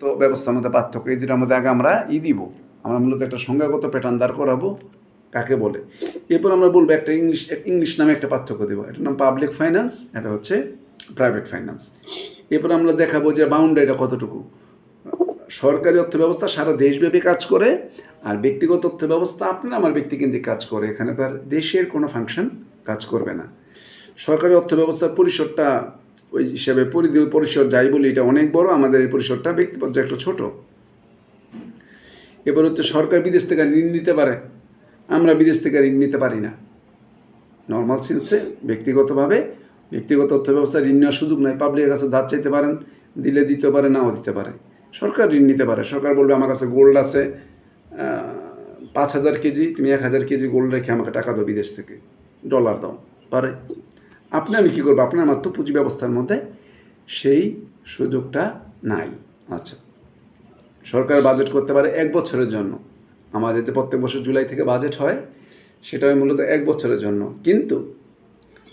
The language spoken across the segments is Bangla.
তো ব্যবস্থার মধ্যে পার্থক্য। এই দুটার মধ্যে আগে আমরা ই দিব। আমরা মূলত একটা সংজ্ঞাগত প্যাটার্ন দাঁড় করাবো, কাকে বলে। এরপর আমরা বলব একটা ইংলিশ ইংলিশ নামে একটা পার্থক্য দেবো। এটার নাম পাবলিক ফাইন্যান্স এটা হচ্ছে প্রাইভেট ফাইন্যান্স এরপর আমরা দেখাবো যে বাউন্ডারিটা কতটুকু। সরকারি অর্থ ব্যবস্থা সারা দেশব্যাপী কাজ করে, আর ব্যক্তিগত অর্থ ব্যবস্থা আপনার আমার ব্যক্তিকেন্দ্রিক কাজ করে। এখানে তার দেশের কোনো ফাংশন কাজ করবে না। সরকারি অর্থ ব্যবস্থার পরিসরটা ওই হিসাবে পরিধি যাই বলি, এটা অনেক বড়, আমাদের এই পরিসরটা ব্যক্তি পর্যায়ে একটু ছোট। এবার হচ্ছে সরকার বিদেশ থেকে ঋণ নিতে পারে, আমরা বিদেশ থেকে ঋণ নিতে পারি না। নর্মাল সেন্সে ব্যক্তিগতভাবে, ব্যক্তিগত অর্থ ব্যবস্থা ঋণ নেওয়ার সুযোগ নাই পাবলিকের কাছে ধার চাইতে পারেন, দিলে দিতে পারে, নাও দিতে পারে। সরকার ঋণ নিতে পারে, সরকার বলবে আমার কাছে গোল্ড আছে পাঁচ হাজার কেজি, তুমি এক হাজার কেজি গোল্ড রেখে আমাকে টাকা দাও বিদেশ থেকে ডলার দাও, পারে। আপনি আমি কী করব? আপনার মাত্র পুঁজি ব্যবস্থার মধ্যে সেই সুযোগটা নাই। আচ্ছা। সরকার বাজেট করতে পারে এক বছরের জন্য। আমাদের যে প্রত্যেক বছর জুলাই থেকে বাজেট হয়, সেটা মূলত এক বছরের জন্য। কিন্তু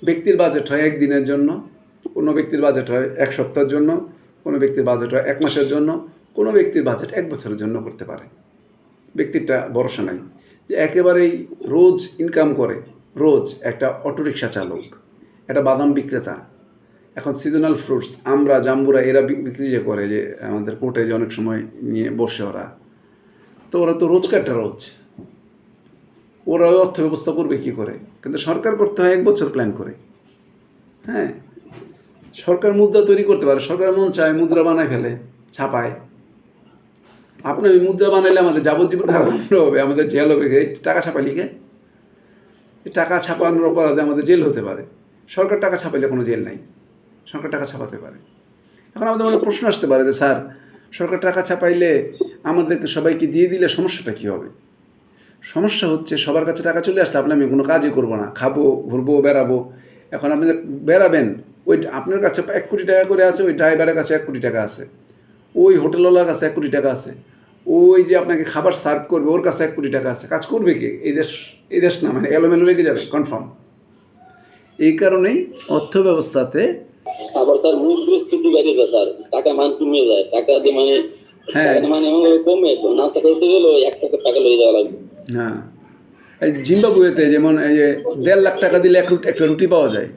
ব্যক্তির বাজেট হয় একদিনের জন্য, কোনো ব্যক্তির বাজেট হয় এক সপ্তাহের জন্য, কোনো ব্যক্তির বাজেট হয় এক মাসের জন্য, কোনো ব্যক্তির বাজেট এক বছরের জন্য করতে পারে। ব্যক্তিরটা ভরসা নাই। যে একেবারেই রোজ ইনকাম করে, রোজ একটা অটোরিকশা চালক একটা বাদাম বিক্রেতা। এখন সিজনাল ফ্রুটস আমরা, জাম্বুরা, এরা বিক্রি যে করে যে আমাদের কোর্টে যে অনেক সময় নিয়ে বসে ওরা। তো ওরা তো রোজকারটা রোজ। ওরা অর্থ ব্যবস্থা করবে কী করে? কিন্তু সরকার করতে হয় এক বছর প্ল্যান করে। হ্যাঁ? সরকার মুদ্রা তৈরি করতে পারে। সরকার মন চায় মুদ্রা বানায় ফেলে, ছাপায়। আপনি ওই মুদ্রা বানাইলে আমাদের যাবজ্জীবন কারাদণ্ড হবে, আমাদের জেল হবে। টাকা ছাপা লিখে। টাকা ছাপানোর অপরাধে আমাদের জেল হতে পারে। সরকার টাকা ছাপাইলে কোনো জেল নাই। সরকার টাকা ছাপাতে পারে। এখন আমাদের মনে প্রশ্ন আসতে পারে যে, স্যার, সরকার টাকা ছাপাইলে আমাদেরকে সবাইকে দিয়ে দিলে সমস্যাটা কী হবে? সমস্যা হচ্ছে, সবার কাছে টাকা চলে আসলে আপনি আমি কোনো কাজই করব না। খাব, ঘুরবো, বেড়াবো। এখন আপনি বেড়াবেন, ওই আপনার কাছে এক কোটি টাকা করে আছে, ওই ড্রাইভারের কাছে এক কোটি টাকা আছে। ওই হোটেলওয়ালার কাছে এক কোটি টাকা আছে। ওই যে আপনাকে খাবার সার্ভ করবে, ওর কাছে এক কোটি টাকা আছে। কাজ করবে কি? এই দেশ এই দেশ না মানে এলোমেলো লেগে যাবে, কনফার্ম। এই কারণেই অর্থ ব্যবস্থাতে আবার স্যার মুদ্রাস্ফীতি বেড়ে যায় স্যার। টাকা মান কমে যায়। টাকা দিয়ে মানে হ্যাঁ। মানে মান এমন কমে তো নাস্তা করতে গেলেও এক টাকা টাকা লয়ে যাওয়া লাগবে। হ্যাঁ। এই জিম্বাবুয়েতে যেমন এই যে দেড় লাখ টাকা দিলে এক রুটি একটা রুটি পাওয়া যায়